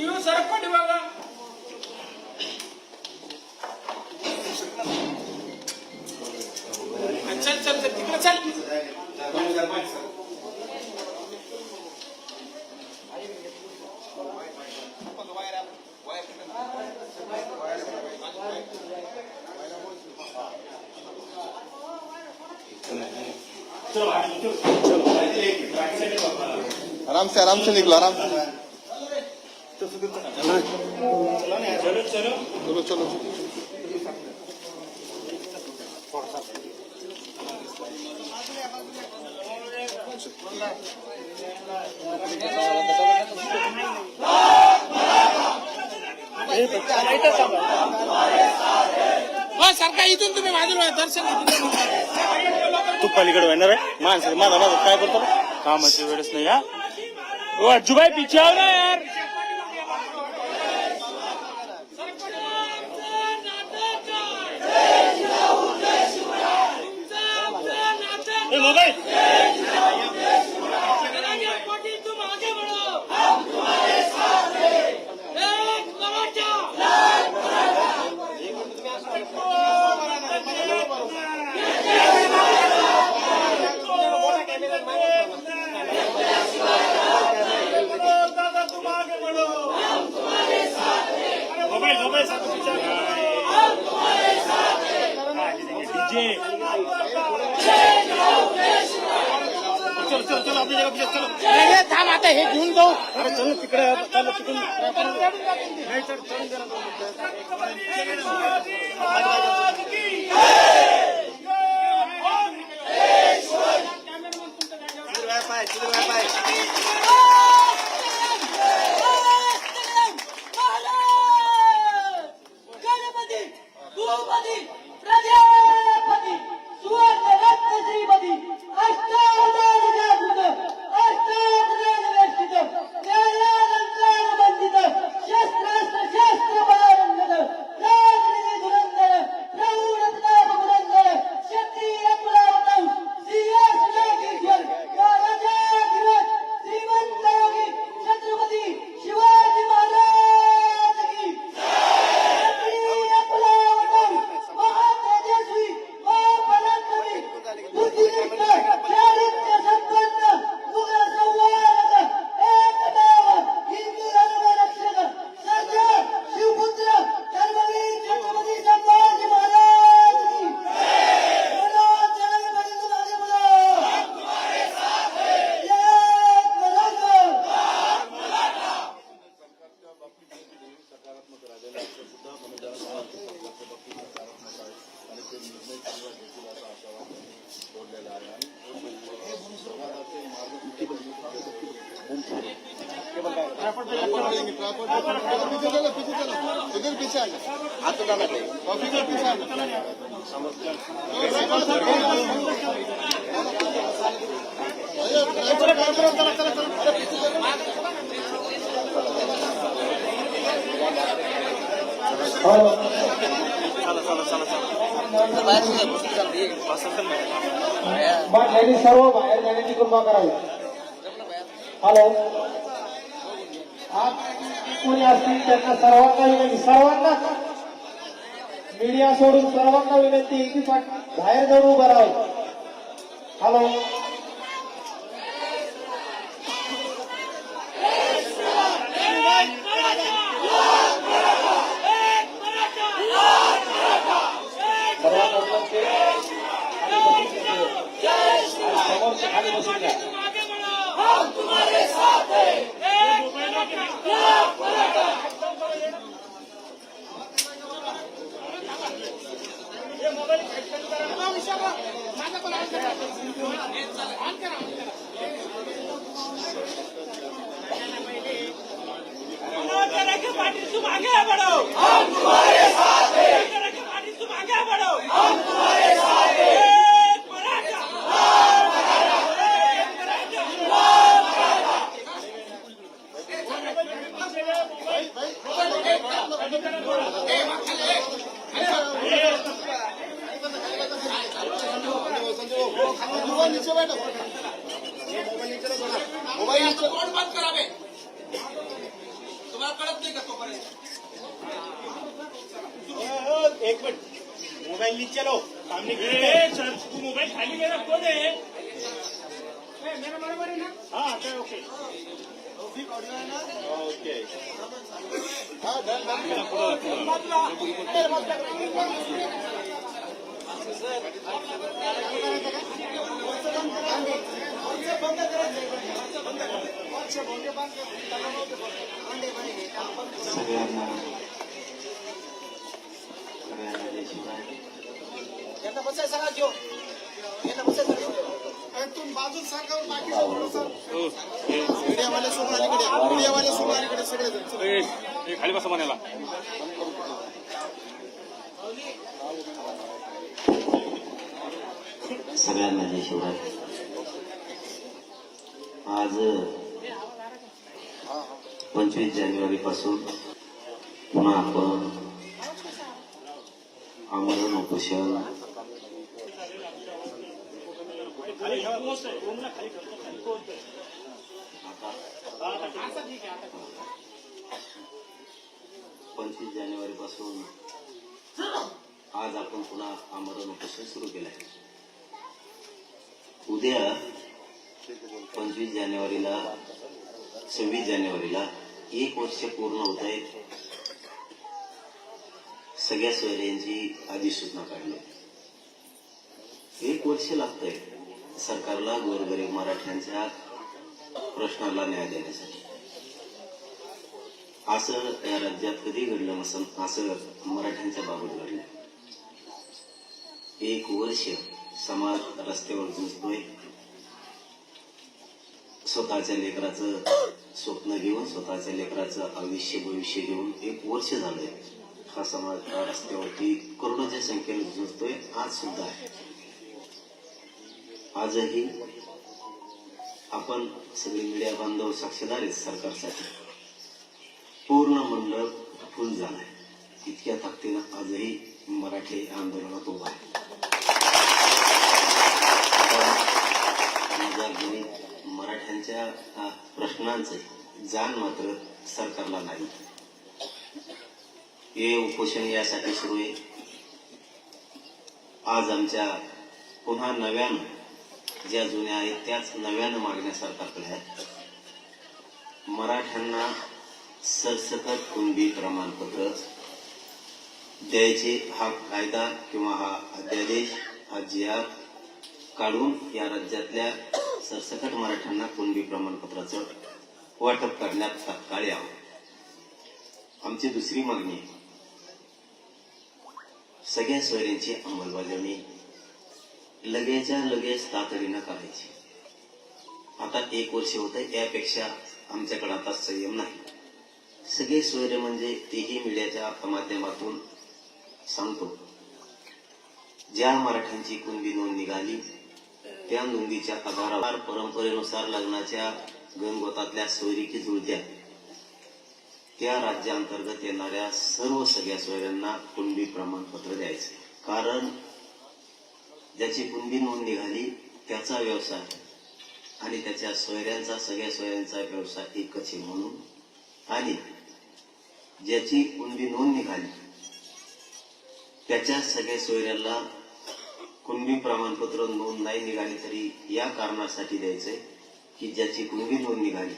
ಇವು ಸರ್ಕೊಂಡು ಇವಾಗ अच्छा चल तिकडे चल आराम से आराम से निकलो आराम से। चलो चलो। सरकार इथून तुम्ही बाजूला दर्शन तू पलीकडे येणार आहे माणसं माझा माझा काय बोलतो कामाची वेळच नाही हा? ओ अज्जूबाई पीछे आओ ना यार. ए, मोबाईल. डीजे चलो चलो चलो आपली जगह चलो. अरे थांब आता हे घेऊन जाऊ. अरे चल तिकडे चल तिकडून. नाही चल चल जरा. गणपती चला चला चला. चला त्यांनी सर्व बाहेर जाण्याची कृपा करावी हॅलो. कोणी असतील त्यांना सर्वांना विनंती. सर्वांना मीडिया सोडून सर्वांना विनंती की बाहेर जाऊन उभं राहावं. हॅलो खाली बसून घ्या. आणि समोरचे खाली बसून घ्या पाटिल तुम आगे बढ़ो हम तुम्हारे साथ हैं पाटिल तुम आगे बढ़ो हम तुम्हारे साथ हैं एक मराठा मोबाइल नीचे बैठो मोबाइल नीचे रखो ना मोबाइल नीचे कोण बंद करावे तुम्हाला कळत नाही का तोपर्यंत एक मिनट. मोबाईल नीचे लो सामने तू मोबाईल खाली मेरा बरोबर आहे ना? हा ओके. ओके. हाँ सगळ्यांना मीडियावाले सोडून अलीकडे मीडियावाले सोडून अलीकडे सगळे खाली बसा म्हणाला सगळ्यांना जय शिवराय. आज पंचवीस जानेवारी पासून पुन्हा आपण आमरण उपोषण खाली ठेवतो खाली आहे पंचवीस जानेवारी पासून आज आपण पुन्हा आमरण उपोषण सुरू केलं आहे. उद्या पंचवीस जानेवारीला सव्वीस जानेवारीला एक वर्ष पूर्ण होत आहे सगळ्या सोयऱ्यांची अधिसूचना काढली. एक वर्ष लागतंय. सरकारला गोरगरीब मराठ्यांच्या प्रश्नाला न्याय देण्यासाठी. असं या राज्यात कधी घडलं नसल असं मराठ्यांच्या बाबत घडलं. एक वर्ष समाज रस्त्यावर झुंजतोय स्वतःच्या लेकराचं स्वप्न घेऊन स्वतःच्या लेकराचं आयुष्य भविष्य घेऊन एक वर्ष झालंय. हा समाज रस्त्यावरती करोडोच्या संख्येने झुंजतोय आज सुद्धा आहे. आजही आपण सगळे मीडिया बांधव साक्षीदार आहेत सरकारसाठी. पूर्ण मंडळ फुल झालाय. इतक्या ताकदीनं आजही मराठी आंदोलनात उभा आहे. मराठ्यांच्या प्रश्नांचे जाण मात्र सरकारला नाही. हे उपोषण यासाठी सुरू आहे. आज आमच्या पुन्हा नव्यानं ज्या जुन्या आहेत त्याच नव्यानं मागण्या सरकारकडे आहेत. मराठ्यांना सरसकट कुणबी प्रमाणपत्र द्यायचे हा कायदा किंवा हा अध्यादेश हा जी आर काढून या राज्यातल्या सरसकट मराठ्यांना कुणबी प्रमाणपत्राचं वाटप करण्यात तात्काळ यावं. आमची दुसरी मागणी सगळ्या सोयऱ्यांची अंमलबजावणी लगेच्या लगेच तातडीनं करायची. आता एक वर्ष होत यापेक्षा आमच्याकडे आता संयम नाही. सगळे सोयरे म्हणजे तेही मीडियाच्या माध्यमातून सांगतो. ज्या मराठ्यांची कुणबी नोंद निघाली त्या नोंदीच्या आधारावर परंपरेनुसार लग्नाच्या गणगोतातल्या सोयरीकी जुळत्या त्या राज्यांतर्गत येणाऱ्या सर्व सगळ्या सोयऱ्यांना कुणबी प्रमाणपत्र द्यायचे. कारण ज्याची कुंडी नोंद निघाली त्याचा व्यवसाय. आणि त्याच्या सोयऱ्यांचा सगळ्या सोयऱ्यांचा व्यवसाय एकच आहे म्हणून. आणि ज्याची कुंडी नोंद निघाली त्याच्या सगळ्या सोयऱ्याला कुणबी प्रमाणपत्र नोंद नाही निघाली तरी या कारणासाठी द्यायचंय की ज्याची कुणबी नोंद निघाली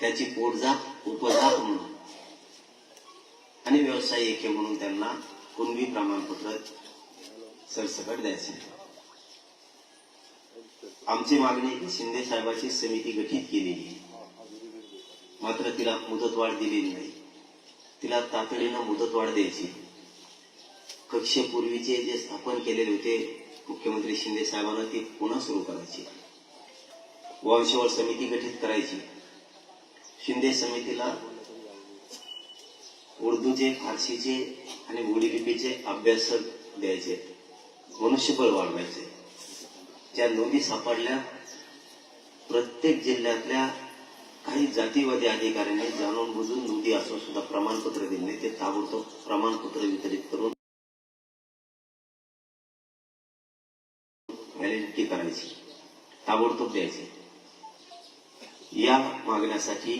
त्याची पोटजात उपजात म्हणून. आणि व्यवसाय एके म्हणून त्यांना कुणबी प्रमाणपत्र सरसकट द्यायचे आमची मागणी शिंदे साहेबाची समिती गठीत केलेली. मात्र तिला मुदतवाढ दिलेली नाही. तिला तातडीनं मुदतवाढ द्यायची. कक्षेपूर्वीचे जे स्थापन केलेले होते मुख्यमंत्री शिंदे साहेबांना ती पुन्हा सुरू करायची. वंशवळ समिती गठीत करायची. शिंदे समितीला उर्दूचे फारसीचे आणि बोलीलिपीचे अभ्यासक द्यायचे. मनुष्यबळ वाढवायचे ज्या नोंदी सापडल्या प्रत्येक जिल्ह्यातल्या काही जातीवादी अधिकाऱ्यांनी जाणून बुजून नोंदी असून सुद्धा प्रमाणपत्र दिले ते ताबडतोब प्रमाणपत्र वितरित करून व्हॅलिडिटी करायची ताबडतोब द्यायची. या मागण्यासाठी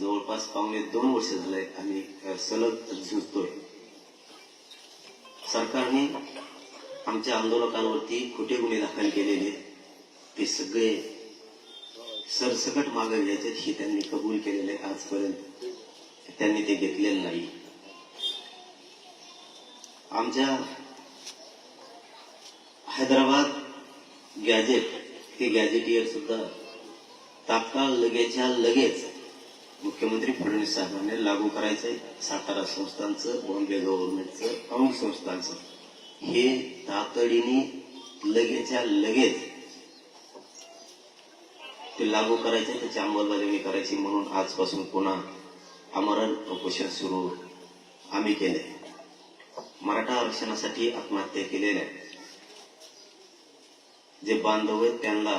जवळपास पावणे दोन वर्ष झाले आम्ही सलग झुजतोय. सरकारने आमच्या आंदोलकांवरती खोटे गुन्हे दाखल केलेले ते सगळे सरसकट मागे घ्यायचे हे त्यांनी कबूल केलेले आहे आजपर्यंत. त्यांनी ते घेतलेलं नाही. आमच्या हैदराबाद गॅजेट हे गॅजेटियर सुद्धा तात्काळ लगेच्या लगेच मुख्यमंत्री फडणवीस साहेबांनी लागू करायचंय. सातारा संस्थांचं बॉम्बे गव्हर्नमेंटचं अमुक संस्थांचं. हे तातडीने लगेच्या लगेच ते लागू करायचे त्याची अंमलबजावणी करायची म्हणून आजपासून पुन्हा आमरण उपोषण सुरू आम्ही केले. मराठा आरक्षणासाठी आत्महत्या केलेल्या जे बांधव आहेत त्यांना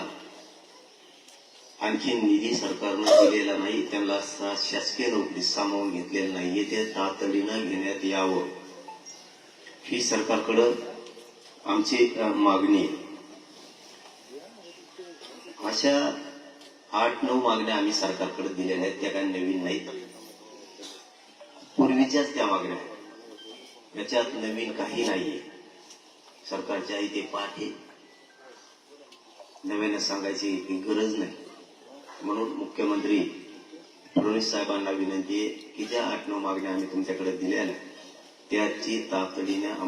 आणखी निधी सरकारनं दिलेला नाही त्यांना शासकीय नोकरी सामावून घेतलेली नाही ते तातडीनं घेण्यात यावं. ही सरकारकडं आमची मागणी आहे. अशा आठ नऊ मागण्या आम्ही सरकारकडे दिलेल्या आहेत त्या काही नवीन नाहीत. पूर्वीच्याच त्या मागण्या आहेत. याच्यात नवीन काही नाहीये. सरकारच्या इथे पाठ आहे. सांगायची गरज नाही. म्हणून मुख्यमंत्री फडणवीस साहेबांना विनंती आहे की ज्या आठ नऊ मागण्या आम्ही तुमच्याकडे दिल्या ना त्याची तातडीने अंमलबजावणी